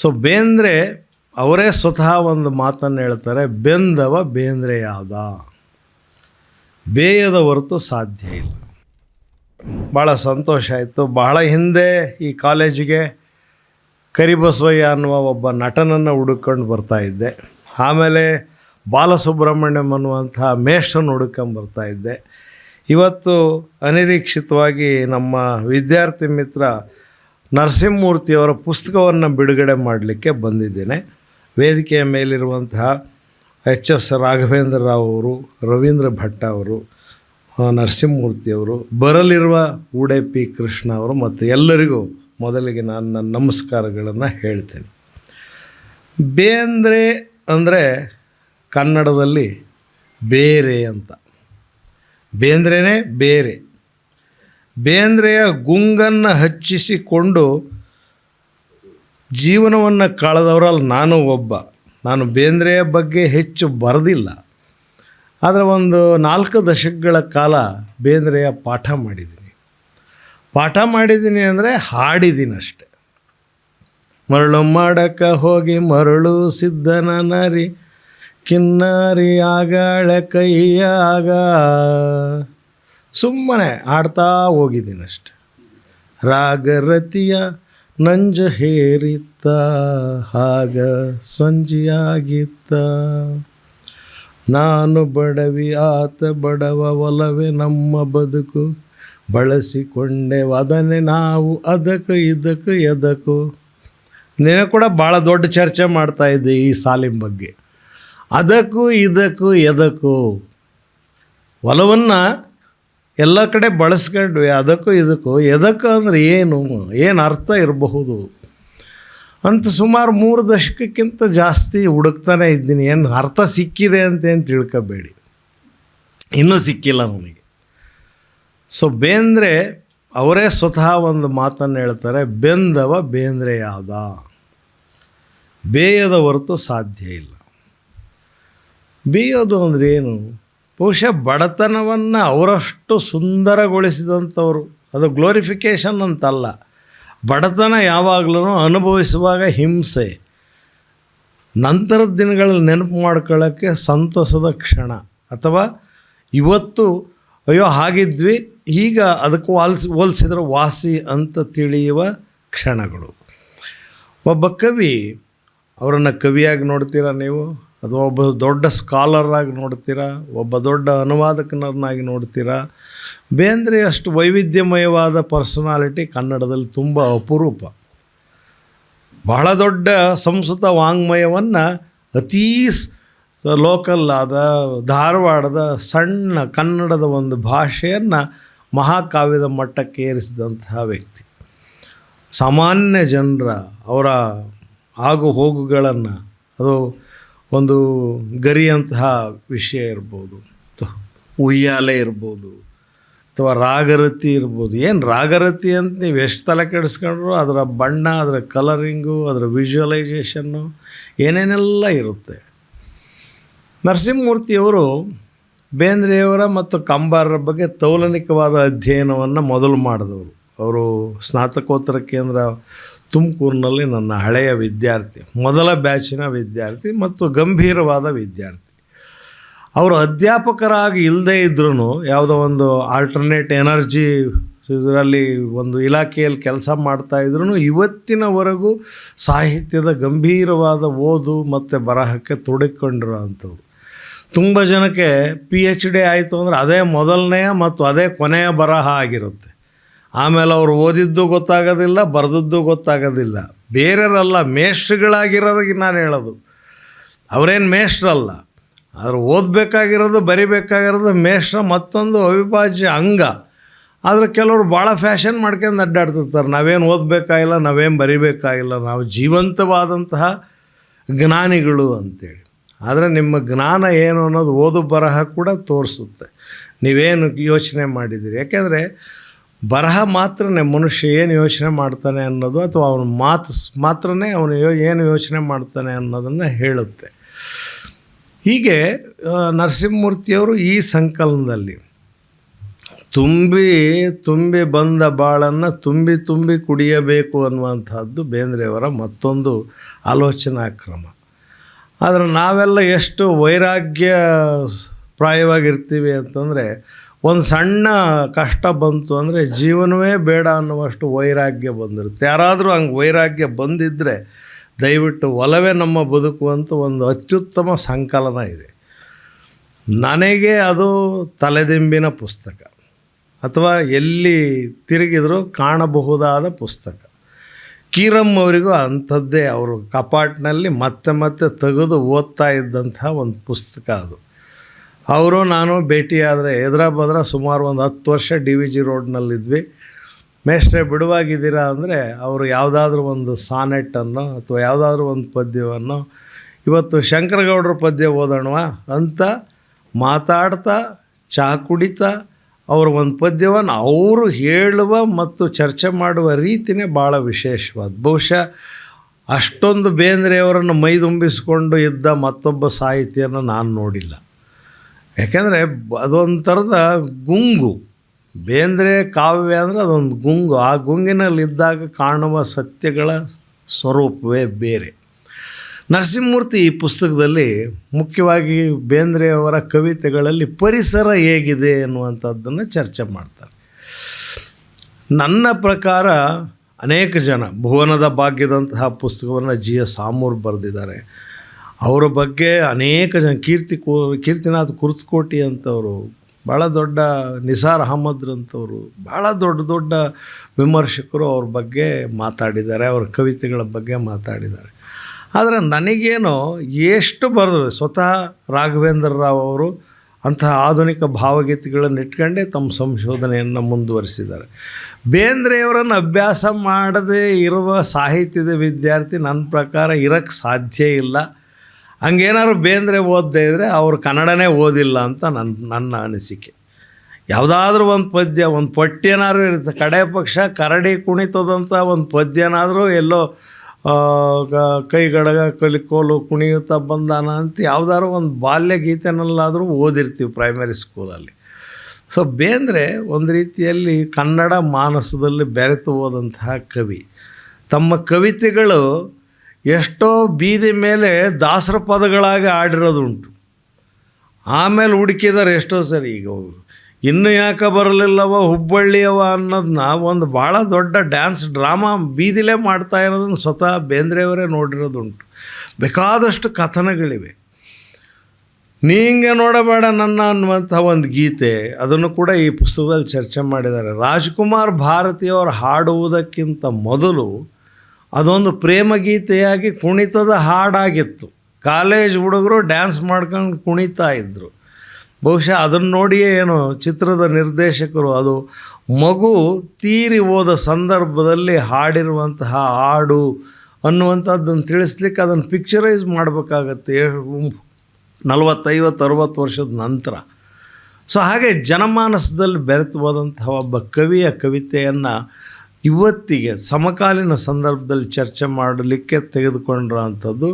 So Bendre ಅವರೇ ಸ್ವತಃ ಒಂದು ಮಾತನ್ನು ಹೇಳ್ತಾರೆ, ಬೆಂದವ ಬೇಂದ್ರೆಯಾದ. ಬೇಯದ ಹೊರತು ಸಾಧ್ಯ ಇಲ್ಲ. ಭಾಳ ಸಂತೋಷ ಆಯಿತು. ಬಹಳ ಹಿಂದೆ ಈ ಕಾಲೇಜಿಗೆ ಕರಿಬಸವಯ್ಯ ಅನ್ನುವ ಒಬ್ಬ ನಟನನ್ನು ಹುಡುಕೊಂಡು ಬರ್ತಾ ಇದ್ದೆ. ಆಮೇಲೆ ಬಾಲಸುಬ್ರಹ್ಮಣ್ಯಂ ಅನ್ನುವಂಥ ಮೇಷನ್ನು ಹುಡುಕೊಂಡು ಬರ್ತಾ ಇದ್ದೆ. ಇವತ್ತು ಅನಿರೀಕ್ಷಿತವಾಗಿ ನಮ್ಮ ವಿದ್ಯಾರ್ಥಿ ಮಿತ್ರ ನರಸಿಂಹಮೂರ್ತಿಯವರ ಪುಸ್ತಕವನ್ನು ಬಿಡುಗಡೆ ಮಾಡಲಿಕ್ಕೆ ಬಂದಿದ್ದೇನೆ. ವೇದಿಕೆಯ ಮೇಲಿರುವಂತಹ ಎಚ್ ಎಸ್ ರಾಘವೇಂದ್ರ ರಾವ್ ಅವರು, ರವೀಂದ್ರ ಭಟ್ಟ ಅವರು ನರಸಿಂಹಮೂರ್ತಿಯವರು ಬರಲಿರುವ ಉಡುಪಿ ಕೃಷ್ಣ ಅವರು ಮತ್ತು ಎಲ್ಲರಿಗೂ ಮೊದಲಿಗೆ ನಾನು ನನ್ನ ನಮಸ್ಕಾರಗಳನ್ನು ಹೇಳ್ತೇನೆ. ಬೇಂದ್ರೆ ಅಂದರೆ ಕನ್ನಡದಲ್ಲಿ ಬೇರೆ ಅಂತ. ಬೇಂದ್ರೆನೇ ಬೇರೆ. ಬೇಂದ್ರೆಯ ಗುಂಗನ್ನು ಹಚ್ಚಿಸಿಕೊಂಡು ಜೀವನವನ್ನು ಕಳೆದವರಲ್ಲಿ ನಾನು ಒಬ್ಬ. ನಾನು ಬೇಂದ್ರೆಯ ಬಗ್ಗೆ ಹೆಚ್ಚು ಬರೆದಿಲ್ಲ. ಆದರೆ ಒಂದು ನಾಲ್ಕು ದಶಕಗಳ ಕಾಲ ಬೇಂದ್ರೆಯ ಪಾಠ ಮಾಡಿದ್ದೀನಿ. ಪಾಠ ಮಾಡಿದ್ದೀನಿ ಅಂದರೆ ಹಾಡಿದ್ದೀನಿ ಅಷ್ಟೆ ಮರಳು ಮಾಡಕ ಹೋಗಿ ಮರಳು ಸಿದ್ಧನ ನರಿ, ಕಿನ್ನರಿ ಆಗಾಳ ಕೈಯಾಗ ಸುಮ್ಮನೆ ಆಡ್ತಾ ಹೋಗಿದ್ದೀನಿ ಅಷ್ಟೆ ರಾಗರತಿಯ ನಂಜ ಹೇರಿತ್ತ, ಹಾಗ ಸಂಜೆಯಾಗಿತ್ತ. ನಾನು ಬಡವಿ, ಆತ ಬಡವ, ಒಲವೇ ನಮ್ಮ ಬದುಕು. ಬಳಸಿಕೊಂಡೆ, ಅದನ್ನೇ ನಾವು, ಅದಕ್ಕೆ ಇದಕ್ಕೆ ಎದಕು. ನೀನು ಕೂಡ ಭಾಳ ದೊಡ್ಡ ಚರ್ಚೆ ಮಾಡ್ತಾ ಇದ್ದೆ ಈ ಸಾಲಿನ ಬಗ್ಗೆ. ಅದಕ್ಕೂ ಇದಕ್ಕೂ ಎದಕ್ಕೂ. ಒಲವನ್ನು ಎಲ್ಲ ಕಡೆ ಬಳಸ್ಕೊಂಡ್ವಿ. ಅದಕ್ಕೂ ಇದಕ್ಕೂ. ಎದಕ್ಕೆ ಅಂದ್ರೆ ಏನು? ಏನು ಅರ್ಥ ಇರಬಹುದು? ಅಂತ ಸುಮಾರು ಮೂರು ದಶಕಕ್ಕಿಂತ ಜಾಸ್ತಿ ಹುಡುಕ್ತಾನೆ ಇದ್ದೀನಿ. ಏನು ಅರ್ಥ ಸಿಕ್ಕಿದೆ ಅಂತ ಏನು ತಿಳ್ಕೊಬೇಡಿ. ಇನ್ನೂ ಸಿಕ್ಕಿಲ್ಲ ನನಗೆ. ಸೊ ಬೇಂದ್ರೆ ಅವರೇ ಸ್ವತಃ ಒಂದು ಮಾತನ್ನು ಹೇಳ್ತಾರೆ, ಬೆಂದವ ಬೇಂದ್ರೆಯಾದ. ಬೇಯದ ಹೊರತು ಸಾಧ್ಯ ಇಲ್ಲ. ಬೇಯೋದು ಅಂದ್ರೆ ಏನು? ಬಹುಶಃ ಬಡತನವನ್ನು ಅವರಷ್ಟು ಸುಂದರಗೊಳಿಸಿದಂಥವ್ರು. ಅದು ಗ್ಲೋರಿಫಿಕೇಷನ್ ಅಂತಲ್ಲ. ಬಡತನ ಯಾವಾಗಲೂ ಅನುಭವಿಸುವಾಗ ಹಿಂಸೆ. ನಂತರದ ದಿನಗಳಲ್ಲಿ ನೆನಪು ಮಾಡ್ಕೊಳ್ಳೋಕ್ಕೆ ಸಂತಸದ ಕ್ಷಣ. ಅಥವಾ ಇವತ್ತು ಅಯ್ಯೋ ಹಾಗಿದ್ವಿ, ಈಗ ಅದಕ್ಕೆ ವಾಲ್ಸಿ, ಹೋಲಿಸಿದ್ರೆ ವಾಸಿ ಅಂತ ತಿಳಿಯುವ ಕ್ಷಣಗಳು. ಒಬ್ಬ ಕವಿ, ಅವರನ್ನು ಕವಿಯಾಗಿ ನೋಡ್ತೀರಾ ನೀವು? ಅಥವಾ ಒಬ್ಬ ದೊಡ್ಡ ಸ್ಕಾಲರಾಗಿ ನೋಡ್ತೀರಾ, ಒಬ್ಬ ದೊಡ್ಡ ಅನುವಾದಕನನ್ನಾಗಿ ನೋಡ್ತೀರಾ. ಬೇಂದ್ರೆ ಅಷ್ಟು ವೈವಿಧ್ಯಮಯವಾದ ಪರ್ಸನಾಲಿಟಿ ಕನ್ನಡದಲ್ಲಿ ತುಂಬ ಅಪರೂಪ. ಬಹಳ ದೊಡ್ಡ ಸಂಸ್ಕೃತ ವಾಂಗ್ಮಯವನ್ನು ಅತೀ ಲೋಕಲ್ ಆದ, ಧಾರವಾಡದ ಸಣ್ಣ ಕನ್ನಡದ ಒಂದು ಭಾಷೆಯನ್ನು ಮಹಾಕಾವ್ಯದ ಮಟ್ಟಕ್ಕೆ ಏರಿಸಿದಂತಹ ವ್ಯಕ್ತಿ. ಸಾಮಾನ್ಯ ಜನರ ಅವರ ಆಗು ಹೋಗುಗಳನ್ನು ಅದು ಒಂದು ಗರಿಯಂತಹ ವಿಷಯ ಇರ್ಬೋದು. ಉಯ್ಯಾಲೆ ಇರ್ಬೋದು. ಅಥವಾ ರಾಗರತಿ ಇರ್ಬೋದು. ಏನು ರಾಗರತಿ ಅಂತ ನೀವು ಎಷ್ಟು ತಲೆ ಕೆಡಿಸ್ಕೊಂಡ್ರು ಅದರ ಬಣ್ಣ, ಅದರ ಕಲರಿಂಗು ಅದರ ವಿಜುವಲೈಸೇಷನ್ನು ಏನೇನೆಲ್ಲ ಇರುತ್ತೆ. ನರಸಿಂಹಮೂರ್ತಿಯವರು ಬೇಂದ್ರೆಯವರ ಮತ್ತು ಕಂಬಾರರ ಬಗ್ಗೆ ತೌಲನಿಕವಾದ ಅಧ್ಯಯನವನ್ನು ಮೊದಲು ಮಾಡಿದವರು. ಅವರು ಸ್ನಾತಕೋತ್ತರ ಕೇಂದ್ರ ತುಮಕೂರಿನಲ್ಲಿ ನನ್ನ ಹಳೆಯ ವಿದ್ಯಾರ್ಥಿ, ಮೊದಲ ಬ್ಯಾಚಿನ ವಿದ್ಯಾರ್ಥಿ ಮತ್ತು ಗಂಭೀರವಾದ ವಿದ್ಯಾರ್ಥಿ. ಅವರು ಅಧ್ಯಾಪಕರಾಗಿ ಇಲ್ಲದೇ ಇದ್ರೂ ಯಾವುದೋ ಒಂದು ಆಲ್ಟರ್ನೇಟ್ ಎನರ್ಜಿ ಇದರಲ್ಲಿ ಒಂದು ಇಲಾಖೆಯಲ್ಲಿ ಕೆಲಸ ಮಾಡ್ತಾಯಿದ್ರು ಇವತ್ತಿನವರೆಗೂ ಸಾಹಿತ್ಯದ ಗಂಭೀರವಾದ ಓದು ಮತ್ತು ಬರಹಕ್ಕೆ ತೊಡಗಿಕೊಂಡಿರೋ ತುಂಬ ಜನಕ್ಕೆ ಪಿ ಎಚ್ ಡಿ ಆಯಿತು ಅಂದರೆ ಅದೇ ಮೊದಲನೆಯ ಮತ್ತು ಅದೇ ಕೊನೆಯ ಬರಹ ಆಗಿರುತ್ತೆ. ಆಮೇಲೆ ಅವರು ಓದಿದ್ದು ಗೊತ್ತಾಗೋದಿಲ್ಲ, ಬರೆದದ್ದು ಗೊತ್ತಾಗೋದಿಲ್ಲ. ಬೇರೆಯವರಲ್ಲ ಮೇಷ್ಟ್ರುಗಳಾಗಿರೋದಕ್ಕೆ ನಾನು ಹೇಳೋದು. ಅವರೇನು ಮೇಷ್ಟ್ರಲ್ಲ. ಆದ್ರೆ ಓದಬೇಕಾಗಿರೋದು, ಬರಿಬೇಕಾಗಿರೋದು ಮೇಷ್ಟ್ರ ಮತ್ತೊಂದು ಅವಿಭಾಜ್ಯ ಅಂಗ. ಆದರೆ ಕೆಲವರು ಭಾಳ ಫ್ಯಾಷನ್ ಮಾಡ್ಕೊಂಡು ಅಡ್ಡಾಡ್ತಿರ್ತಾರೆ. ನಾವೇನು ಓದಬೇಕಾಗಿಲ್ಲ ನಾವೇನು ಬರಿಬೇಕಾಗಿಲ್ಲ ನಾವು ಜೀವಂತವಾದಂತಹ ಜ್ಞಾನಿಗಳು ಅಂತೇಳಿ. ಆದರೆ ನಿಮ್ಮ ಜ್ಞಾನ ಏನು ಅನ್ನೋದು ಓದು ಬರಹ ಕೂಡ ತೋರಿಸುತ್ತೆ. ನೀವೇನು ಯೋಚನೆ ಮಾಡಿದ್ದೀರಿ ಯಾಕೆಂದರೆ ಬರಹ ಮಾತ್ರನೇ ಮನುಷ್ಯ ಏನು ಯೋಚನೆ ಮಾಡ್ತಾನೆ ಅನ್ನೋದು ಅಥವಾ ಅವನ ಮಾತು ಮಾತ್ರನೇ ಅವನು ಯೋ, ಏನು ಯೋಚನೆ ಮಾಡ್ತಾನೆ ಅನ್ನೋದನ್ನು ಹೇಳುತ್ತೆ. ಹೀಗೆ ನರಸಿಂಹಮೂರ್ತಿಯವರು ಈ ಸಂಕಲನದಲ್ಲಿ ತುಂಬಿ ತುಂಬಿ ಬಂದ ಬಾಳನ್ನು ತುಂಬಿ ತುಂಬಿ ಕುಡಿಯಬೇಕು ಅನ್ನುವಂಥದ್ದು ಬೇಂದ್ರೆಯವರ ಮತ್ತೊಂದು ಆಲೋಚನಾ ಕ್ರಮ. ಆದರೆ ನಾವೆಲ್ಲ ಎಷ್ಟು ವೈರಾಗ್ಯ ಪ್ರಾಯವಾಗಿರ್ತೀವಿ ಅಂತಂದರೆ ಒಂದು ಸಣ್ಣ ಕಷ್ಟ ಬಂತು ಅಂದರೆ ಜೀವನವೇ ಬೇಡ ಅನ್ನುವಷ್ಟು ವೈರಾಗ್ಯ ಬಂದಿರುತ್ತೆ. ಯಾರಾದರೂ ಹಂಗೆ ವೈರಾಗ್ಯ ಬಂದಿದ್ದರೆ ದಯವಿಟ್ಟು ಒಲವೇ ನಮ್ಮ ಬದುಕು ಅಂತ ಒಂದು ಅತ್ಯುತ್ತಮ ಸಂಕಲನ ಇದೆ. ನನಗೆ ಅದು ತಲೆದಿಂಬಿನ ಪುಸ್ತಕ. ಅಥವಾ ಎಲ್ಲಿ ತಿರುಗಿದರೂ ಕಾಣಬಹುದಾದ ಪುಸ್ತಕ. ಕೀರಮ್ ಅವರಿಗೂ ಅಂಥದ್ದೇ, ಅವರು ಕಪಾಟ್ನಲ್ಲಿ ಮತ್ತೆ ಮತ್ತೆ ತೆಗೆದು ಓದ್ತಾ ಇದ್ದಂತಹ ಒಂದು ಪುಸ್ತಕ ಅದು. ಅವರು ನಾನು ಭೇಟಿಯಾದರೆ ಎದುರ ಬದ್ರ ಸುಮಾರು ಒಂದು ಹತ್ತು ವರ್ಷ ಡಿ ವಿ ಜಿ ರೋಡ್ನಲ್ಲಿದ್ವಿ. ಮೇಷ್ಟ್ರೆ ಬಿಡುವಾಗಿದ್ದೀರಾ ಅಂದರೆ ಅವರು ಯಾವುದಾದ್ರೂ ಒಂದು ಸಾನೆಟ್ಟನ್ನು ಅಥವಾ ಯಾವುದಾದ್ರೂ ಒಂದು ಪದ್ಯವನ್ನು, ಇವತ್ತು ಶಂಕರಗೌಡರ ಪದ್ಯ ಓದೋಣವಾ? ಅಂತ ಮಾತಾಡ್ತಾ ಚಹಾ ಕುಡಿತಾ, ಅವರ ಒಂದು ಪದ್ಯವನ್ನು ಅವರು ಹೇಳುವ ಮತ್ತು ಚರ್ಚೆ ಮಾಡುವ ರೀತಿಯೇ ಭಾಳ ವಿಶೇಷವಾದ. ಬಹುಶಃ ಅಷ್ಟೊಂದು ಬೇಂದ್ರೆಯವರನ್ನು ಮೈದುಂಬಿಸಿಕೊಂಡು ಇದ್ದ ಮತ್ತೊಬ್ಬ ಸಾಹಿತಿಯನ್ನು ನಾನು ನೋಡಿಲ್ಲ. ಯಾಕೆಂದರೆ ಅದೊಂಥರದ ಗುಂಗು. ಬೇಂದ್ರೆ ಕಾವ್ಯ ಅಂದರೆ ಅದೊಂದು ಗುಂಗು. ಆ ಗುಂಗಿನಲ್ಲಿದ್ದಾಗ ಕಾಣುವ ಸತ್ಯಗಳ ಸ್ವರೂಪವೇ ಬೇರೆ. ನರಸಿಂಹಮೂರ್ತಿ ಈ ಪುಸ್ತಕದಲ್ಲಿ ಮುಖ್ಯವಾಗಿ ಬೇಂದ್ರೆಯವರ ಕವಿತೆಗಳಲ್ಲಿ ಪರಿಸರ ಹೇಗಿದೆ ಅನ್ನುವಂಥದ್ದನ್ನು ಚರ್ಚೆ ಮಾಡ್ತಾರೆ. ನನ್ನ ಪ್ರಕಾರ ಅನೇಕ ಜನ ಭುವನದ ಭಾಗ್ಯದಂತಹ ಪುಸ್ತಕವನ್ನು ಜಿ ಎಸ್ ಆಮೂರ್ ಬರೆದಿದ್ದಾರೆ. ಅವರ ಬಗ್ಗೆ ಅನೇಕ ಜನ ಕೀರ್ತಿ ಕೋ, ಕೀರ್ತಿನಾಥ್ ಕುರ್ತಕೋಟಿ ಅಂತವರು ಭಾಳ ದೊಡ್ಡ ನಿಸಾರ್ ಅಹಮದ್ರಂಥವರು ಭಾಳ ದೊಡ್ಡ ದೊಡ್ಡ ವಿಮರ್ಶಕರು ಅವ್ರ ಬಗ್ಗೆ ಮಾತಾಡಿದ್ದಾರೆ, ಅವ್ರ ಕವಿತೆಗಳ ಬಗ್ಗೆ ಮಾತಾಡಿದ್ದಾರೆ. ಆದರೆ ನನಗೇನೋ ಎಷ್ಟು ಬರೆದ್ರು, ಸ್ವತಃ ರಾಘವೇಂದ್ರ ರಾವ್ ಅವರು ಅಂತಹ ಆಧುನಿಕ ಭಾವಗೀತೆಗಳನ್ನು ಇಟ್ಕೊಂಡೇ ತಮ್ಮ ಸಂಶೋಧನೆಯನ್ನು ಮುಂದುವರಿಸಿದ್ದಾರೆ. ಬೇಂದ್ರೆಯವರನ್ನು ಅಭ್ಯಾಸ ಮಾಡದೇ ಇರುವ ಸಾಹಿತ್ಯದ ವಿದ್ಯಾರ್ಥಿ ನನ್ನ ಪ್ರಕಾರ ಇರಕ್ಕೆ ಸಾಧ್ಯ ಇಲ್ಲ. ಹಂಗೇನಾದ್ರು ಬೇಂದ್ರೆ ಓದದೇ ಇದ್ದರೆ ಅವರು ಕನ್ನಡನೇ ಓದಿಲ್ಲ ಅಂತ ನನ್ನ ನನ್ನ ಅನಿಸಿಕೆ. ಯಾವುದಾದ್ರೂ ಒಂದು ಪದ್ಯ ಒಂದು ಪಠ್ಯನಾದ್ರೂ ಇರುತ್ತೆ. ಕಡೆ ಪಕ್ಷ ಕರಡಿ ಕುಣಿತದಂಥ ಒಂದು ಪದ್ಯನಾದರೂ ಎಲ್ಲೋ ಆ, ಗ- ಕೈಗಡಗ ಕಲಿಕೋಲು ಕುಣಿಯುತ್ತಾ ಬಂದಾನ ಅಂತ ಯಾವುದಾದ್ರು ಒಂದು ಬಾಲ್ಯ ಗೀತೆನಲ್ಲಾದರೂ ಓದಿರ್ತೀವಿ ಪ್ರೈಮರಿ ಸ್ಕೂಲಲ್ಲಿ ಸೊ ಬೇಂದ್ರೆ ಒಂದು ರೀತಿಯಲ್ಲಿ ಕನ್ನಡ ಮಾನಸದಲ್ಲಿ ಬೆರೆತು ಹೋದಂತಹ ಕವಿ. ತಮ್ಮ ಕವಿತೆಗಳು ಎಷ್ಟೋ ಬೀದಿ ಮೇಲೆ ದಾಸರ ಪದಗಳಾಗಿ ಆಡಿರೋದುಂಟು ಆಮೇಲೆ ಹುಡುಕಿದಾರೆ ಎಷ್ಟೋ ಸರಿ ಈಗ ಇನ್ನು ಯಾಕೆ ಬರಲಿಲ್ಲವ ಹುಬ್ಬಳ್ಳಿಯವ ಅನ್ನೋದನ್ನ ಒಂದು ಭಾಳ ದೊಡ್ಡ ಡ್ಯಾನ್ಸ್ ಡ್ರಾಮಾ ಬೀದಿಲೇ ಮಾಡ್ತಾ ಇರೋದನ್ನು ಸ್ವತಃ ಬೇಂದ್ರೆಯವರೇ ನೋಡಿರೋದುಂಟು ಬೇಕಾದಷ್ಟು ಕಥನಗಳಿವೆ. ನೀಂಗೆ ನೋಡಬೇಡ ನನ್ನ ಅನ್ನುವಂಥ ಒಂದು ಗೀತೆ ಅದನ್ನು ಕೂಡ ಈ ಪುಸ್ತಕದಲ್ಲಿ ಚರ್ಚೆ ಮಾಡಿದ್ದಾರೆ. ರಾಜ್ಕುಮಾರ್ ಭಾರತಿಯವರು ಹಾಡುವುದಕ್ಕಿಂತ ಮೊದಲು ಅದೊಂದು ಪ್ರೇಮಗೀತೆಯಾಗಿ ಕುಣಿತದ ಹಾಡಾಗಿತ್ತು. ಕಾಲೇಜ್ ಹುಡುಗರು ಡ್ಯಾನ್ಸ್ ಮಾಡ್ಕೊಂಡು ಕುಣಿತಾ ಇದ್ದರು ಬಹುಶಃ ಅದನ್ನು ನೋಡಿಯೇ ಏನು ಚಿತ್ರದ ನಿರ್ದೇಶಕರು ಅದು ಮಗು ತೀರಿ ಹೋದ ಸಂದರ್ಭದಲ್ಲಿ ಹಾಡಿರುವಂತಹ ಹಾಡು ಅನ್ನುವಂಥದ್ದನ್ನು ತಿಳಿಸ್ಲಿಕ್ಕೆ ಅದನ್ನು ಪಿಕ್ಚರೈಸ್ ಮಾಡಬೇಕಾಗತ್ತೆ ನಲವತ್ತೈವತ್ತು, ಅರವತ್ತು ವರ್ಷದ ನಂತರ. ಸೊ ಹಾಗೆ ಜನಮಾನಸದಲ್ಲಿ ಬೆರೆತು ಹೋದಂತಹ ಒಬ್ಬ ಕವಿಯ ಕವಿತೆಯನ್ನು ಇವತ್ತಿಗೆ ಸಮಕಾಲೀನ ಸಂದರ್ಭದಲ್ಲಿ ಚರ್ಚೆ ಮಾಡಲಿಕ್ಕೆ ತೆಗೆದುಕೊಂಡಿರುವಂಥದ್ದು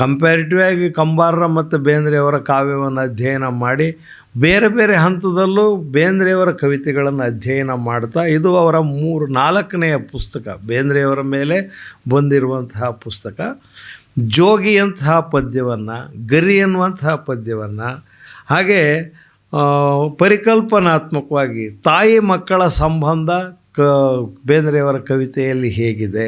ಕಂಪ್ಯಾರಿಟಿವ್ ಆಗಿ ಕಂಬಾರರ ಮತ್ತು ಬೇಂದ್ರೆಯವರ ಕಾವ್ಯವನ್ನು ಅಧ್ಯಯನ ಮಾಡಿ ಬೇರೆ ಬೇರೆ ಹಂತದಲ್ಲೂ ಬೇಂದ್ರೆಯವರ ಕವಿತೆಗಳನ್ನು ಅಧ್ಯಯನ ಮಾಡ್ತಾ ಇದು ಅವರ ಮೂರು ನಾಲ್ಕನೆಯ ಪುಸ್ತಕ, ಬೇಂದ್ರೆಯವರ ಮೇಲೆ ಬಂದಿರುವಂತಹ ಪುಸ್ತಕ. ಜೋಗಿಯಂತಹ ಪದ್ಯವನ್ನು ಗರಿ ಅನ್ನುವಂತಹ ಪದ್ಯವನ್ನು, ಹಾಗೆ ಪರಿಕಲ್ಪನಾತ್ಮಕವಾಗಿ ತಾಯಿ ಮಕ್ಕಳ ಸಂಬಂಧ ಕ, ಬೇಂದ್ರೆಯವರ ಕವಿತೆಯಲ್ಲಿ ಹೇಗಿದೆ.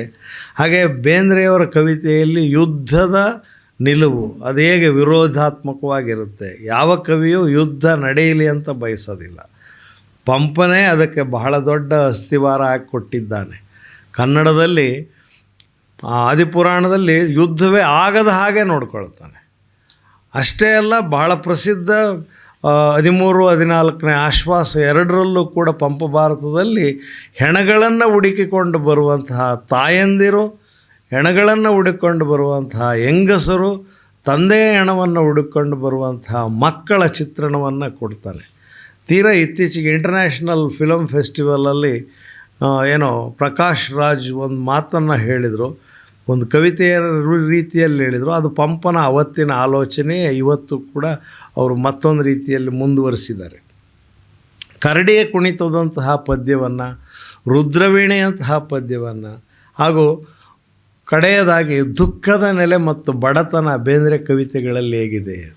ಹಾಗೆ ಬೇಂದ್ರೆಯವರ ಕವಿತೆಯಲ್ಲಿ ಯುದ್ಧದ ನಿಲುವು ಅದು ಹೇಗೆ ವಿರೋಧಾತ್ಮಕವಾಗಿರುತ್ತೆ. ಯಾವ ಕವಿಯೂ ಯುದ್ಧ ನಡೆಯಲಿ ಅಂತ ಬಯಸೋದಿಲ್ಲ. ಪಂಪನೇ ಅದಕ್ಕೆ ಬಹಳ ದೊಡ್ಡ ಅಸ್ಥಿವಾರ ಹಾಕಿ ಕೊಟ್ಟಿದ್ದಾನೆ ಕನ್ನಡದಲ್ಲಿ ಆದಿಪುರಾಣದಲ್ಲಿ ಯುದ್ಧವೇ ಆಗದ ಹಾಗೆ ನೋಡ್ಕೊಳ್ತಾನೆ. ಅಷ್ಟೇ ಅಲ್ಲ, ಬಹಳ ಪ್ರಸಿದ್ಧ ಹದಿಮೂರು, ಹದಿನಾಲ್ಕನೇ ಆಶ್ವಾಸ ಎರಡರಲ್ಲೂ ಕೂಡ ಪಂಪ ಭಾರತದಲ್ಲಿ ಹೆಣಗಳನ್ನು ಹುಡುಕಿಕೊಂಡು ಬರುವಂತಹ ತಾಯಂದಿರು, ಹೆಣಗಳನ್ನು ಹುಡುಕೊಂಡು ಬರುವಂತಹ ಹೆಂಗಸರು, ತಂದೆಯ ಹೆಣವನ್ನು ಹುಡುಕೊಂಡು ಬರುವಂತಹ ಮಕ್ಕಳ ಚಿತ್ರಣವನ್ನು ಕೊಡ್ತಾನೆ. ತೀರಾ ಇತ್ತೀಚೆಗೆ ಇಂಟರ್ನ್ಯಾಷನಲ್ ಫಿಲಮ್ ಫೆಸ್ಟಿವಲಲ್ಲಿ ಏನೋ ಪ್ರಕಾಶ್ ರಾಜ್ ಒಂದು ಮಾತನ್ನು ಹೇಳಿದರು. ಒಂದು ಕವಿತೆಯ ರೀತಿಯಲ್ಲಿ ಹೇಳಿದರು. ಅದು ಪಂಪನ ಅವತ್ತಿನ ಆಲೋಚನೆ ಇವತ್ತು ಕೂಡ ಅವರು ಮತ್ತೊಂದು ರೀತಿಯಲ್ಲಿ ಮುಂದುವರಿಸಿದ್ದಾರೆ. ಕರಡಿಯ ಕುಣಿತದಂತಹ ಪದ್ಯವನ್ನು, ರುದ್ರವೀಣೆಯಂತಹ ಪದ್ಯವನ್ನು, ಹಾಗೂ ಕಡೆಯದಾಗಿ ದುಃಖದ ನೆಲೆ ಮತ್ತು ಬಡತನ ಬೇಂದ್ರೆ ಕವಿತೆಗಳಲ್ಲಿ ಹೇಗಿದೆ.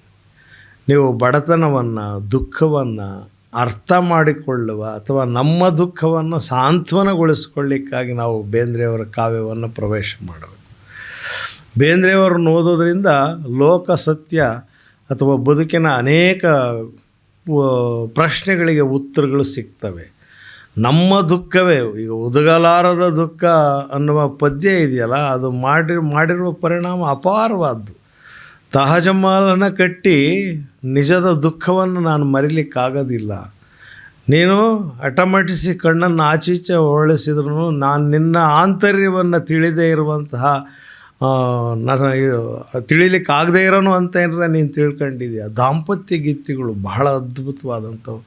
ನೀವು ಬಡತನವನ್ನು, ದುಃಖವನ್ನು ಅರ್ಥ ಮಾಡಿಕೊಳ್ಳುವ ಅಥವಾ ನಮ್ಮ ದುಃಖವನ್ನು ಸಾಂತ್ವನಗೊಳಿಸ್ಕೊಳ್ಳಿಕ್ಕಾಗಿ ನಾವು ಬೇಂದ್ರೆಯವರ ಕಾವ್ಯವನ್ನು ಪ್ರವೇಶ ಮಾಡಬೇಕು. ಬೇಂದ್ರೆಯವರನ್ನು ಓದೋದ್ರಿಂದ ಲೋಕ ಸತ್ಯ ಅಥವಾ ಬದುಕಿನ ಅನೇಕ ಪ್ರಶ್ನೆಗಳಿಗೆ ಉತ್ತರಗಳು ಸಿಗ್ತವೆ. ನಮ್ಮ ದುಃಖವೇ, ಈಗ ಉದಗಲಾರದ ದುಃಖ ಅನ್ನುವ ಪದ್ಯ ಇದೆಯಲ್ಲ, ಅದು ಮಾಡಿ, ಮಾಡಿರುವ ಪರಿಣಾಮ ಅಪಾರವಾದ್ದು. ತಹಜಮಾಲನ ಕಟ್ಟಿ ನಿಜದ ದುಃಖವನ್ನು ನಾನು ಮರಿಲಿಕ್ಕಾಗೋದಿಲ್ಲ. ನೀನು ಅಟಮಟಿಸಿ ಕಣ್ಣನ್ನು ಆಚೀಚೆ ಹೊರಳಿಸಿದ್ರು ನಾನು ನಿನ್ನ ಆಂತರ್ಯವನ್ನು ತಿಳಿದೇ ಇರುವಂತಹ ಆ, ನನ್ನ ತಿಳಿಲಿಕ್ಕೆ ಆಗದೇ ಇರೋನು ಅಂತ ಏನಾರ ನೀನು ತಿಳ್ಕೊಂಡಿದ್ದೀಯ ದಾಂಪತ್ಯ ಗೀತೆಗಳು ಬಹಳ ಅದ್ಭುತವಾದಂಥವು.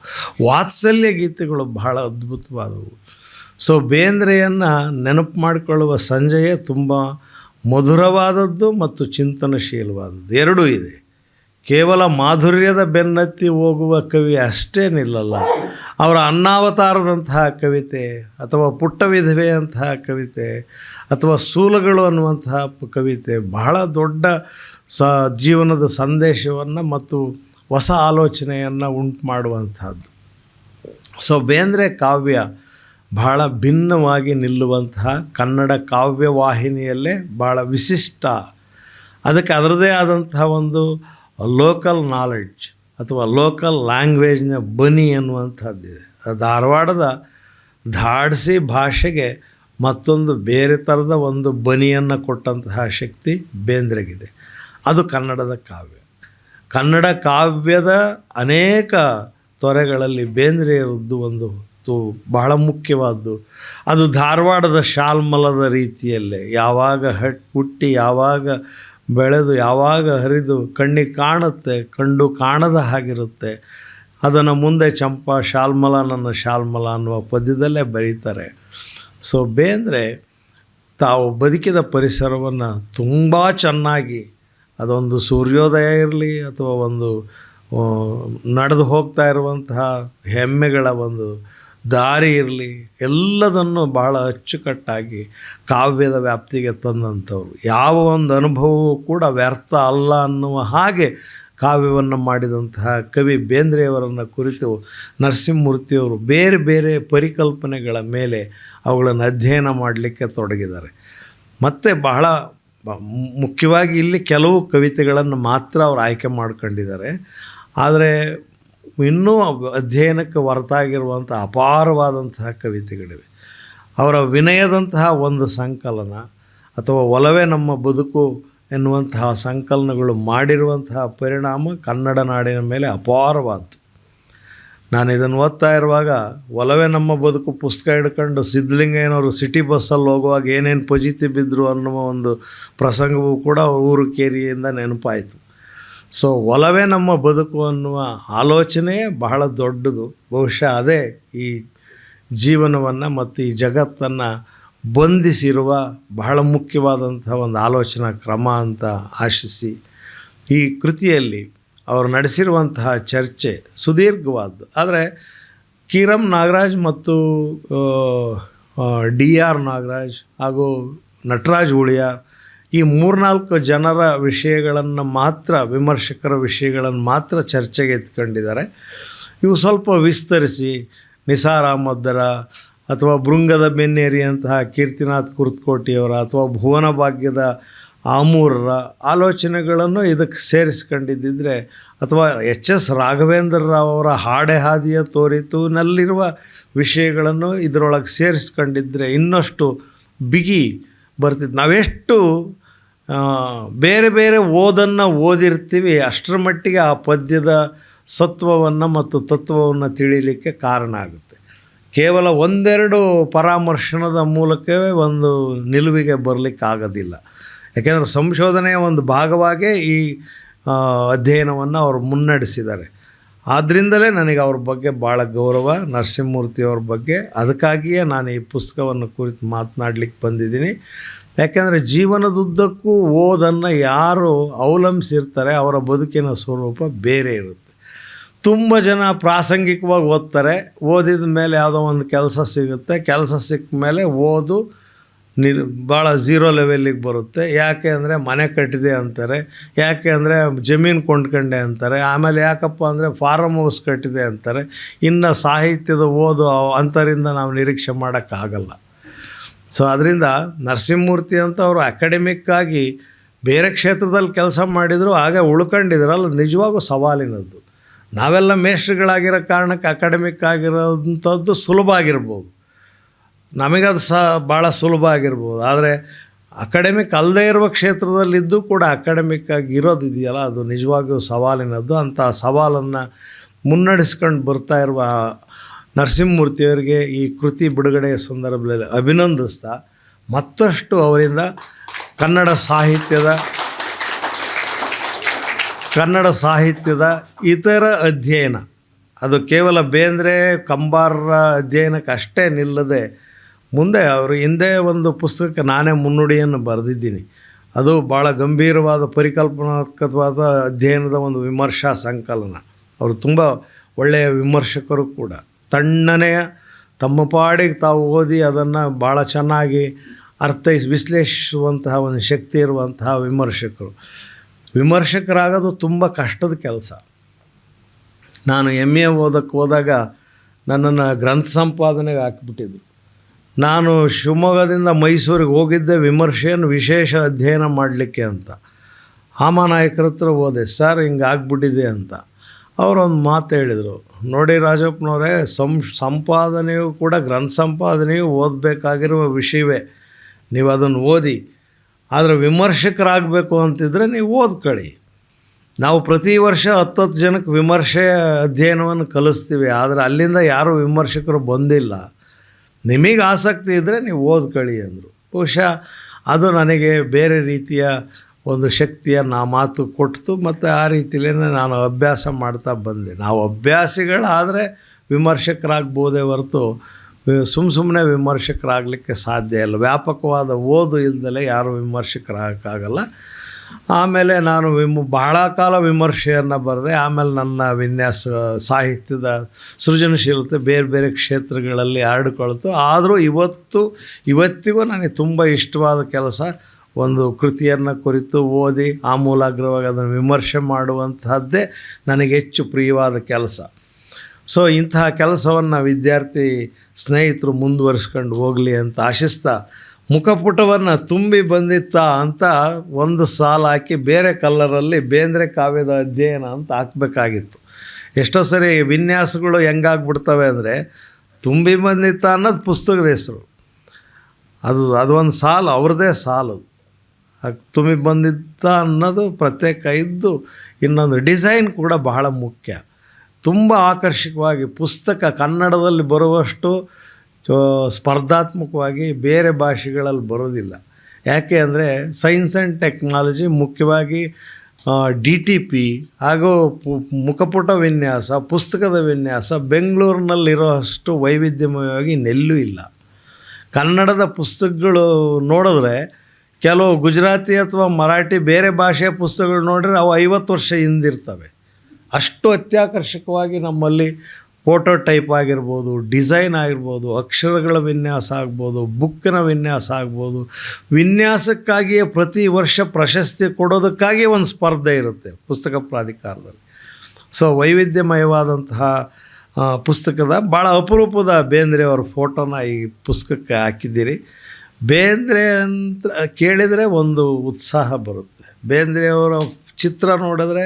ವಾತ್ಸಲ್ಯ ಗೀತೆಗಳು ಬಹಳ ಅದ್ಭುತವಾದವು. ಸೊ ಬೇಂದ್ರೆಯನ್ನು ನೆನಪು ಮಾಡಿಕೊಳ್ಳುವ ಸಂಜೆಯೇ ತುಂಬ ಮಧುರವಾದದ್ದು ಮತ್ತು ಚಿಂತನಶೀಲವಾದದ್ದು. ಎರಡೂ ಇದೆ. ಕೇವಲ ಮಾಧುರ್ಯದ ಬೆನ್ನತ್ತಿ ಹೋಗುವ ಕವಿ ಅಷ್ಟೇ ನಿಲ್ಲಲ್ಲ ಅವರ ಅನ್ನಾವತಾರದಂತಹ ಕವಿತೆ ಅಥವಾ ಪುಟ್ಟ ವಿಧವೆ ಅಂತಹ ಕವಿತೆ ಅಥವಾ ಸೂಲಗಳು ಅನ್ನುವಂತಹ ಕವಿತೆ ಬಹಳ ದೊಡ್ಡ ಸ ಜೀವನದ ಸಂದೇಶವನ್ನು ಮತ್ತು ಹೊಸ ಆಲೋಚನೆಯನ್ನು ಉಂಟು ಮಾಡುವಂಥದ್ದು ಸೊ ಬೇಂದ್ರೆ ಕಾವ್ಯ ಬಹಳ ಭಿನ್ನವಾಗಿ ನಿಲ್ಲುವಂತಹ ಕನ್ನಡ ಕಾವ್ಯ ವಾಹಿನಿಯಲ್ಲೇ ಭಾಳ ವಿಶಿಷ್ಟ. ಅದಕ್ಕೆ ಅದರದೇ ಆದಂತಹ ಒಂದು ಲೋಕಲ್ ನಾಲೆಡ್ಜ್ ಅಥವಾ ಲೋಕಲ್ ಲ್ಯಾಂಗ್ವೇಜ್ನ ಬನಿ ಅನ್ನುವಂಥದ್ದಿದೆ ಧಾರವಾಡದ ಧಾಡ್ಸಿ ಭಾಷೆಗೆ ಮತ್ತೊಂದು ಬೇರೆ ಥರದ ಒಂದು ಬನಿಯನ್ನು ಕೊಟ್ಟಂತಹ ಶಕ್ತಿ ಬೇಂದ್ರೆಗಿದೆ. ಅದು ಕನ್ನಡದ ಕಾವ್ಯ. ಕನ್ನಡ ಕಾವ್ಯದ ಅನೇಕ ತೊರೆಗಳಲ್ಲಿ ಬೇಂದ್ರೆಯರದ್ದು ಒಂದು ತು ಬಹಳ ಮುಖ್ಯವಾದ್ದು. ಅದು ಧಾರವಾಡದ ಶಾಲ್ಮಲದ ರೀತಿಯಲ್ಲೇ. ಯಾವಾಗ ಹಟ್ ಹುಟ್ಟಿ ಯಾವಾಗ ಬೆಳೆದು ಯಾವಾಗ ಹರಿದು ಕಣ್ಣಿಗೆ ಕಾಣುತ್ತೆ, ಕಂಡು ಕಾಣದ ಹಾಗಿರುತ್ತೆ. ಅದನ್ನು ಮುಂದೆ ಚಂಪಾ, ಶಾಲ್ಮಲ, ನನ್ನ ಶಾಲ್ಮಲ ಅನ್ನುವ ಪದ್ಯದಲ್ಲೇ ಬರೀತಾರೆ. ಸೊ ಬೇಂದ್ರೆ ತಾವು ಬದುಕಿದ ಪರಿಸರವನ್ನು ತುಂಬ ಚೆನ್ನಾಗಿ, ಅದೊಂದು ಸೂರ್ಯೋದಯ ಇರಲಿ ಅಥವಾ ಒಂದು ನಡೆದು ಹೋಗ್ತಾ ಇರುವಂತಹ ಹೆಮ್ಮೆಗಳ ಒಂದು ದಾರಿ ಇರಲಿ, ಎಲ್ಲದನ್ನು ಬಹಳ ಅಚ್ಚುಕಟ್ಟಾಗಿ ಕಾವ್ಯದ ವ್ಯಾಪ್ತಿಗೆ ತಂದಂಥವ್ರು. ಯಾವ ಒಂದು ಅನುಭವವೂ ಕೂಡ ವ್ಯರ್ಥ ಅಲ್ಲ ಅನ್ನುವ ಹಾಗೆ ಕಾವ್ಯವನ್ನು ಮಾಡಿದಂತಹ ಕವಿ ಬೇಂದ್ರೆಯವರನ್ನು ಕುರಿತು ನರಸಿಂಹಮೂರ್ತಿಯವರು ಬೇರೆ ಬೇರೆ ಪರಿಕಲ್ಪನೆಗಳ ಮೇಲೆ ಅವುಗಳನ್ನು ಅಧ್ಯಯನ ಮಾಡಲಿಕ್ಕೆ ತೊಡಗಿದ್ದಾರೆ. ಮತ್ತು ಬಹಳ ಮುಖ್ಯವಾಗಿ ಇಲ್ಲಿ ಕೆಲವು ಕವಿತೆಗಳನ್ನು ಮಾತ್ರ ಅವರು ಆಯ್ಕೆ ಮಾಡ್ಕೊಂಡಿದ್ದಾರೆ. ಆದರೆ ಇನ್ನೂ ಅಧ್ಯಯನಕ್ಕೆ ಹೊರತಾಗಿರುವಂಥ ಅಪಾರವಾದಂತಹ ಕವಿತೆಗಳಿವೆ. ಅವರ ವಿನಯದಂತಹ ಒಂದು ಸಂಕಲನ ಅಥವಾ ಒಲವೇ ನಮ್ಮ ಬದುಕು ಎನ್ನುವಂತಹ ಸಂಕಲನಗಳು ಮಾಡಿರುವಂತಹ ಪರಿಣಾಮ ಕನ್ನಡ ನಾಡಿನ ಮೇಲೆ ಅಪಾರವಾದ್ದು. ನಾನು ಇದನ್ನು ಓದ್ತಾ ಇರುವಾಗ ಒಲವೇ ನಮ್ಮ ಬದುಕು ಪುಸ್ತಕ ಹಿಡ್ಕೊಂಡು ಸಿದ್ಧಲಿಂಗಯ್ಯನವರು ಸಿಟಿ ಬಸ್ಸಲ್ಲಿ ಹೋಗುವಾಗ ಏನೇನು ಪಜಿತಿ ಬಿದ್ದರು ಅನ್ನುವ ಒಂದು ಪ್ರಸಂಗವೂ ಕೂಡ ಊರು ಕೇರಿಯಿಂದ ನೆನಪಾಯಿತು. ಸೊ ಒಲವೇ ನಮ್ಮ ಬದುಕು ಅನ್ನುವ ಆಲೋಚನೆ ಬಹಳ ದೊಡ್ಡದು. ಬಹುಶಃ ಅದೇ ಈ ಜೀವನವನ್ನು ಮತ್ತು ಈ ಜಗತ್ತನ್ನು ಬಂಧಿಸಿರುವ ಬಹಳ ಮುಖ್ಯವಾದಂಥ ಒಂದು ಆಲೋಚನಾ ಕ್ರಮ ಅಂತ ಆಶಿಸಿ ಈ ಕೃತಿಯಲ್ಲಿ ಅವರು ನಡೆಸಿರುವಂತಹ ಚರ್ಚೆ ಸುದೀರ್ಘವಾದ್ದು. ಆದರೆ ಕಿರಂ ನಾಗರಾಜ್ ಮತ್ತು ಡಿ ಆರ್ ನಾಗರಾಜ್ ಹಾಗೂ ನಟರಾಜ್ ಉಳಿಯಾರ್ ಈ ಮೂರ್ನಾಲ್ಕು ಜನರ ವಿಷಯಗಳನ್ನು ಮಾತ್ರ, ವಿಮರ್ಶಕರ ವಿಷಯಗಳನ್ನು ಮಾತ್ರ ಚರ್ಚೆಗೆ ಎತ್ಕೊಂಡಿದ್ದಾರೆ. ಇವು ಸ್ವಲ್ಪ ವಿಸ್ತರಿಸಿ, ನಿಸಾರ್ ಅಹಮದ್ದರ ಅಥವಾ ಭೃಂಗದ ಬೆನ್ನೇರಿಯಂತಹ ಕೀರ್ತಿನಾಥ್ ಕುರ್ತಕೋಟಿಯವರ ಅಥವಾ ಭುವನ ಭಾಗ್ಯದ ಆಮೂರರ ಆಲೋಚನೆಗಳನ್ನು ಇದಕ್ಕೆ ಸೇರಿಸ್ಕೊಂಡಿದ್ದಿದ್ರೆ ಅಥವಾ ಎಚ್ ಎಸ್ ರಾಘವೇಂದ್ರ ರಾವ್ ಅವರ ಹಾಡೆ ಹಾದಿಯ ತೋರಿತುನಲ್ಲಿರುವ ವಿಷಯಗಳನ್ನು ಇದರೊಳಗೆ ಸೇರಿಸ್ಕೊಂಡಿದ್ದರೆ ಇನ್ನಷ್ಟು ಬಿಗಿ ಬರ್ತಿತ್ತು. ನಾವೆಷ್ಟು ಬೇರೆ ಬೇರೆ ಓದನ್ನು ಓದಿರ್ತೀವಿ. ಅಷ್ಟರ ಮಟ್ಟಿಗೆ ಆ ಪದ್ಯದ ಸತ್ವವನ್ನು ಮತ್ತು ತತ್ವವನ್ನು ತಿಳಿಯಲಿಕ್ಕೆ ಕಾರಣ ಆಗುತ್ತೆ. ಕೇವಲ ಒಂದೆರಡು ಪರಾಮರ್ಶನದ ಮೂಲಕವೇ ಒಂದು ನಿಲುವಿಗೆ ಬರಲಿಕ್ಕೆ ಆಗೋದಿಲ್ಲ. ಯಾಕೆಂದರೆ ಸಂಶೋಧನೆಯ ಒಂದು ಭಾಗವಾಗೇ ಈ ಅಧ್ಯಯನವನ್ನು ಅವರು ಮುನ್ನಡೆಸಿದ್ದಾರೆ. ಆದ್ದರಿಂದಲೇ ನನಗೆ ಅವ್ರ ಬಗ್ಗೆ ಭಾಳ ಗೌರವ. ನರಸಿಂಹಮೂರ್ತಿಯವ್ರ ಬಗ್ಗೆ. ಅದಕ್ಕಾಗಿಯೇ ನಾನು ಈ ಪುಸ್ತಕವನ್ನು ಕುರಿತು ಮಾತನಾಡಲಿಕ್ಕೆ ಬಂದಿದ್ದೀನಿ. ಯಾಕೆಂದರೆ ಜೀವನದುದ್ದಕ್ಕೂ ಓದನ್ನು ಯಾರು ಅವಲಂಬಿಸಿರ್ತಾರೆ, ಅವರ ಬದುಕಿನ ಸ್ವರೂಪ ಬೇರೆ ಇರುತ್ತೆ. ತುಂಬ ಜನ ಪ್ರಾಸಂಗಿಕವಾಗಿ ಓದ್ತಾರೆ, ಓದಿದ ಮೇಲೆ ಯಾವುದೋ ಒಂದು ಕೆಲಸ ಸಿಗುತ್ತೆ, ಕೆಲಸ ಸಿಕ್ಕ ಮೇಲೆ ಓದು ನಿ ಭಾಳ ಝೀರೋ ಲೆವೆಲಿಗೆ ಬರುತ್ತೆ. ಯಾಕೆ ಅಂದರೆ ಮನೆ ಕಟ್ಟಿದೆ ಅಂತಾರೆ, ಯಾಕೆ ಅಂದರೆ ಜಮೀನು ಕೊಂಡ್ಕೊಂಡೆ ಅಂತಾರೆ, ಆಮೇಲೆ ಯಾಕಪ್ಪ ಅಂದರೆ ಫಾರಮ್ ಹೌಸ್ ಕಟ್ಟಿದೆ ಅಂತಾರೆ. ಇನ್ನು ಸಾಹಿತ್ಯದ ಓದು ಅಂಥರಿಂದ ನಾವು ನಿರೀಕ್ಷೆ ಮಾಡೋಕ್ಕಾಗಲ್ಲ. ಸೊ ಅದರಿಂದ ನರಸಿಂಹಮೂರ್ತಿ ಅಂತ ಅವರು ಅಕಾಡೆಮಿಕ್ಕಾಗಿ ಬೇರೆ ಕ್ಷೇತ್ರದಲ್ಲಿ ಕೆಲಸ ಮಾಡಿದರೂ ಆಗ ಉಳ್ಕೊಂಡಿದ್ರಲ್ಲ, ನಿಜವಾಗೂ ಸವಾಲಿನದ್ದು. ನಾವೆಲ್ಲ ಮೇಷ್ಟ್ರುಗಳಾಗಿರೋ ಕಾರಣಕ್ಕೆ ಅಕಾಡೆಮಿಕ್ ಆಗಿರೋಂಥದ್ದು ಸುಲಭ ಆಗಿರ್ಬೋದು. ನಮಗದು ಸಹ ಭಾಳ ಸುಲಭ ಆಗಿರ್ಬೋದು. ಆದರೆ ಅಕಾಡೆಮಿಕ್ ಅಲ್ಲದೇ ಇರುವ ಕ್ಷೇತ್ರದಲ್ಲಿದ್ದು ಕೂಡ ಅಕಾಡೆಮಿಕ್ ಆಗಿ ಇರೋದಿದೆಯಲ್ಲ, ಅದು ನಿಜವಾಗಿಯೂ ಸವಾಲಿನದ್ದು. ಅಂತ ಸವಾಲನ್ನು ಮುನ್ನಡೆಸ್ಕೊಂಡು ಬರ್ತಾ ಇರುವ ನರಸಿಂಹಮೂರ್ತಿಯವರಿಗೆ ಈ ಕೃತಿ ಬಿಡುಗಡೆಯ ಸಂದರ್ಭದಲ್ಲಿ ಅಭಿನಂದಿಸ್ತಾ ಮತ್ತಷ್ಟು ಅವರಿಂದ ಕನ್ನಡ ಸಾಹಿತ್ಯದ ಕನ್ನಡ ಸಾಹಿತ್ಯದ ಇತರ ಅಧ್ಯಯನ, ಅದು ಕೇವಲ ಬೇಂದ್ರೆ ಕಂಬಾರರ ಅಧ್ಯಯನಕ್ಕೆ ಅಷ್ಟೇ ನಿಲ್ಲದೆ ಮುಂದೆ ಅವರು ಹಿಂದೆ ಒಂದು ಪುಸ್ತಕಕ್ಕೆ ನಾನೇ ಮುನ್ನುಡಿಯನ್ನು ಬರೆದಿದ್ದೀನಿ. ಅದು ಭಾಳ ಗಂಭೀರವಾದ, ಪರಿಕಲ್ಪನಾತ್ಮಕವಾದ ಅಧ್ಯಯನದ ಒಂದು ವಿಮರ್ಶಾ ಸಂಕಲನ. ಅವರು ತುಂಬ ಒಳ್ಳೆಯ ವಿಮರ್ಶಕರು ಕೂಡ. ತಣ್ಣನೆಯ ತಮ್ಮ ಪಾಡಿಗೆ ತಾವು ಓದಿ ಅದನ್ನು ಭಾಳ ಚೆನ್ನಾಗಿ ಅರ್ಥೈಸಿ ವಿಶ್ಲೇಷಿಸುವಂತಹ ಒಂದು ಶಕ್ತಿ ಇರುವಂತಹ ವಿಮರ್ಶಕರು. ವಿಮರ್ಶಕರಾಗೋದು ತುಂಬ ಕಷ್ಟದ ಕೆಲಸ. ನಾನು ಎಂ ಎ ಓದಕ್ಕೆ ಹೋದಾಗ ನನ್ನನ್ನು ಗ್ರಂಥ ಸಂಪಾದನೆಗೆ ಹಾಕಿಬಿಟ್ಟಿದ್ದು ನಾನು ಶಿವಮೊಗ್ಗದಿಂದ ಮೈಸೂರಿಗೆ ಹೋಗಿದ್ದೆ ವಿಮರ್ಶೆಯನ್ನು ವಿಶೇಷ ಅಧ್ಯಯನ ಮಾಡಲಿಕ್ಕೆ ಅಂತ. ಹಾಮಾನಾಯಕರ ಹತ್ರ ಹೋದೆ, ಸರ್ ಹಿಂಗೆ ಆಗ್ಬಿಟ್ಟಿದೆ ಅಂತ. ಅವರೊಂದು ಮಾತು ಹೇಳಿದರು, ನೋಡಿ ರಾಜಪ್ಪನವರೇ ಸಂ ಸಂಪಾದನೆಯೂ ಕೂಡ, ಗ್ರಂಥ ಸಂಪಾದನೆಯೂ ಓದಬೇಕಾಗಿರುವ ವಿಷಯವೇ. ನೀವು ಅದನ್ನು ಓದಿ, ಆದರೆ ವಿಮರ್ಶಕರಾಗಬೇಕು ಅಂತಿದ್ರೆ ನೀವು ಓದ್ಕೊಳ್ಳಿ. ನಾವು ಪ್ರತಿ ವರ್ಷ ಹತ್ತತ್ತು ಜನಕ್ಕೆ ವಿಮರ್ಶೆ ಅಧ್ಯಯನವನ್ನು ಕಲಿಸ್ತೀವಿ, ಆದರೆ ಅಲ್ಲಿಂದ ಯಾರೂ ವಿಮರ್ಶಕರು ಬಂದಿಲ್ಲ. ನಿಮಗೆ ಆಸಕ್ತಿ ಇದ್ದರೆ ನೀವು ಓದ್ಕೊಳ್ಳಿ ಅಂದರು. ಬಹುಶಃ ಅದು ನನಗೆ ಬೇರೆ ರೀತಿಯ ಒಂದು ಶಕ್ತಿಯನ್ನು ಆ ಮಾತು ಕೊಟ್ಟು ಮತ್ತು ಆ ರೀತಿಯಲ್ಲೇ ನಾನು ಅಭ್ಯಾಸ ಮಾಡ್ತಾ ಬಂದೆ. ನಾವು ಅಭ್ಯಾಸಿಗಳಾದರೆ ವಿಮರ್ಶಕರಾಗ್ಬೋದೇ ಹೊರತು ಸುಮ್ಮ ಸುಮ್ಮನೆ ವಿಮರ್ಶಕರಾಗಲಿಕ್ಕೆ ಸಾಧ್ಯ ಇಲ್ಲ. ವ್ಯಾಪಕವಾದ ಓದು ಇಲ್ದಲೆ ಯಾರೂ ವಿಮರ್ಶಕರಾಗಕ್ಕಾಗಲ್ಲ. ಆಮೇಲೆ ನಾನು ವಿಮ, ಬಹಳ ಕಾಲ ವಿಮರ್ಶೆಯನ್ನು ಬರೆದೆ. ಆಮೇಲೆ ನನ್ನ ವಿನ್ಯಾಸ, ಸಾಹಿತ್ಯದ ಸೃಜನಶೀಲತೆ ಬೇರೆ ಬೇರೆ ಕ್ಷೇತ್ರಗಳಲ್ಲಿ ಹರಡಿಕೊಳ್ತು ಆದರೂ ಇವತ್ತು, ಇವತ್ತಿಗೂ ನನಗೆ ತುಂಬ ಇಷ್ಟವಾದ ಕೆಲಸ ಒಂದು ಕೃತಿಯನ್ನು ಕುರಿತು ಓದಿ ಆಮೂಲಾಗ್ರವಾಗಿ ಅದನ್ನು ವಿಮರ್ಶೆ ಮಾಡುವಂತಹದ್ದೇ ನನಗೆ ಹೆಚ್ಚು ಪ್ರಿಯವಾದ ಕೆಲಸ. ಸೊ ಇಂತಹ ಕೆಲಸವನ್ನು ವಿದ್ಯಾರ್ಥಿ ಸ್ನೇಹಿತರು ಮುಂದುವರಿಸ್ಕೊಂಡು ಹೋಗಲಿ ಅಂತ ಆಶಿಸ್ತಾ ಮುಖಪುಟವನ್ನು ತುಂಬಿ ಬಂದಿತ್ತ ಅಂತ ಒಂದು ಸಾಲು ಹಾಕಿ ಬೇರೆ ಕಲ್ಲರಲ್ಲಿ ಬೇಂದ್ರೆ ಕಾವ್ಯದ ಅಧ್ಯಯನ ಅಂತ ಹಾಕಬೇಕಾಗಿತ್ತು. ಎಷ್ಟೋ ಸರಿ ವಿನ್ಯಾಸಗಳು ಹೆಂಗಾಗ್ಬಿಡ್ತವೆ ಅಂದರೆ ತುಂಬಿ ಬಂದಿತ್ತ ಅನ್ನೋದು ಪುಸ್ತಕದ ಹೆಸರು. ಅದು ಅದು ಒಂದು ಸಾಲು, ಅವ್ರದ್ದೇ ಸಾಲು ತುಂಬಿ ಬಂದಿದ್ದ ಅನ್ನೋದು ಪ್ರತ್ಯೇಕ ಇದ್ದು ಇನ್ನೊಂದು ಡಿಸೈನ್ ಕೂಡ ಬಹಳ ಮುಖ್ಯ. ತುಂಬ ಆಕರ್ಷಕವಾಗಿ ಪುಸ್ತಕ ಕನ್ನಡದಲ್ಲಿ ಬರುವಷ್ಟು ಸ್ಪರ್ಧಾತ್ಮಕವಾಗಿ ಬೇರೆ ಭಾಷೆಗಳಲ್ಲಿ ಬರೋದಿಲ್ಲ ಯಾಕೆ ಅಂದರೆ ಸೈನ್ಸ್ ಆ್ಯಂಡ್ ಟೆಕ್ನಾಲಜಿ ಮುಖ್ಯವಾಗಿ ಡಿ ಟಿ ಪಿ ಹಾಗೂ ಮುಖಪುಟ ವಿನ್ಯಾಸ, ಪುಸ್ತಕದ ವಿನ್ಯಾಸ ಬೆಂಗಳೂರಿನಲ್ಲಿರೋಷ್ಟು ವೈವಿಧ್ಯಮಯವಾಗಿ ನೆಲ್ಲೂ ಇಲ್ಲ. ಕನ್ನಡದ ಪುಸ್ತಕಗಳು ನೋಡಿದ್ರೆ ಕೆಲವು ಗುಜರಾತಿ ಅಥವಾ ಮರಾಠಿ ಬೇರೆ ಭಾಷೆಯ ಪುಸ್ತಕಗಳು ನೋಡಿದ್ರೆ ಅವು ಐವತ್ತು ವರ್ಷ ಹಿಂದಿರ್ತವೆ. ಅಷ್ಟು ಅತ್ಯಾಕರ್ಷಕವಾಗಿ ನಮ್ಮಲ್ಲಿ ಫೋಟೋ ಟೈಪ್ ಆಗಿರ್ಬೋದು ಡಿಸೈನ್ ಆಗಿರ್ಬೋದು, ಅಕ್ಷರಗಳ ವಿನ್ಯಾಸ ಆಗ್ಬೋದು ಬುಕ್ಕಿನ ವಿನ್ಯಾಸ ಆಗ್ಬೋದು. ವಿನ್ಯಾಸಕ್ಕಾಗಿಯೇ ಪ್ರತಿ ವರ್ಷ ಪ್ರಶಸ್ತಿ ಕೊಡೋದಕ್ಕಾಗಿ ಒಂದು ಸ್ಪರ್ಧೆ ಇರುತ್ತೆ ಪುಸ್ತಕ ಪ್ರಾಧಿಕಾರದಲ್ಲಿ. ಸೊ ವೈವಿಧ್ಯಮಯವಾದಂತಹ ಪುಸ್ತಕದ ಭಾಳ ಅಪರೂಪದ ಬೇಂದ್ರೆ ಅವ್ರ ಫೋಟೋನ ಈ ಪುಸ್ತಕಕ್ಕೆ ಹಾಕಿದ್ದೀರಿ. ಬೇಂದ್ರೆ ಅಂತ ಕೇಳಿದರೆ ಒಂದು ಉತ್ಸಾಹ ಬರುತ್ತೆ. ಬೇಂದ್ರೆಯವರ ಚಿತ್ರ ನೋಡಿದ್ರೆ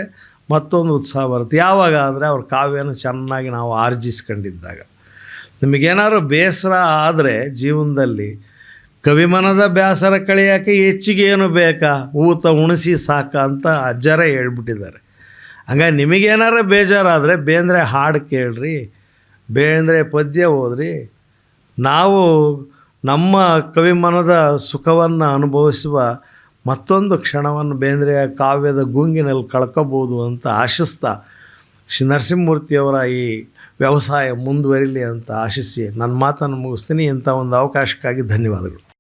ಮತ್ತೊಂದು ಉತ್ಸಾಹ ಬರುತ್ತೆ. ಯಾವಾಗ ಅಂದರೆ ಅವ್ರ ಕಾವ್ಯನ ಚೆನ್ನಾಗಿ ನಾವು ಆರ್ಜಿಸ್ಕೊಂಡಿದ್ದಾಗ. ನಿಮಗೇನಾದ್ರು ಬೇಸರ ಆದರೆ ಜೀವನದಲ್ಲಿ ಕವಿಮನದ ಬೇಸರ ಕಳೆಯೋಕ್ಕೆ ಹೆಚ್ಚಿಗೆ ಏನು ಬೇಕಾ? ಊತ ಉಣಿಸಿ ಸಾಕ ಅಂತ ಅಜ್ಜರೇ ಹೇಳ್ಬಿಟ್ಟಿದ್ದಾರೆ. ಹಂಗಾಗಿ ನಿಮಗೇನಾರ ಬೇಜಾರಾದರೆ ಬೇಂದ್ರೆ ಹಾಡು ಕೇಳ್ರಿ, ಬೇಂದ್ರೆ ಪದ್ಯ ಓದ್ರಿ, ನಾವು ನಮ್ಮ ಕವಿಮನದ ಸುಖವನ್ನು ಅನುಭವಿಸುವ ಮತ್ತೊಂದು ಕ್ಷಣವನ್ನು ಬೇಂದ್ರೆಯ ಕಾವ್ಯದ ಗುಂಗಿನಲ್ಲಿ ಕಳ್ಕೋಬೋದು ಅಂತ ಆಶಿಸ್ತಾ ಶ್ರೀ ನರಸಿಂಹಮೂರ್ತಿಯವರ ಈ ವ್ಯವಸಾಯ ಮುಂದುವರಿಲಿ ಅಂತ ಆಶಿಸಿ ನನ್ನ ಮಾತನ್ನು ಮುಗಿಸ್ತೀನಿ. ಇಂಥ ಒಂದು ಅವಕಾಶಕ್ಕಾಗಿ ಧನ್ಯವಾದಗಳು.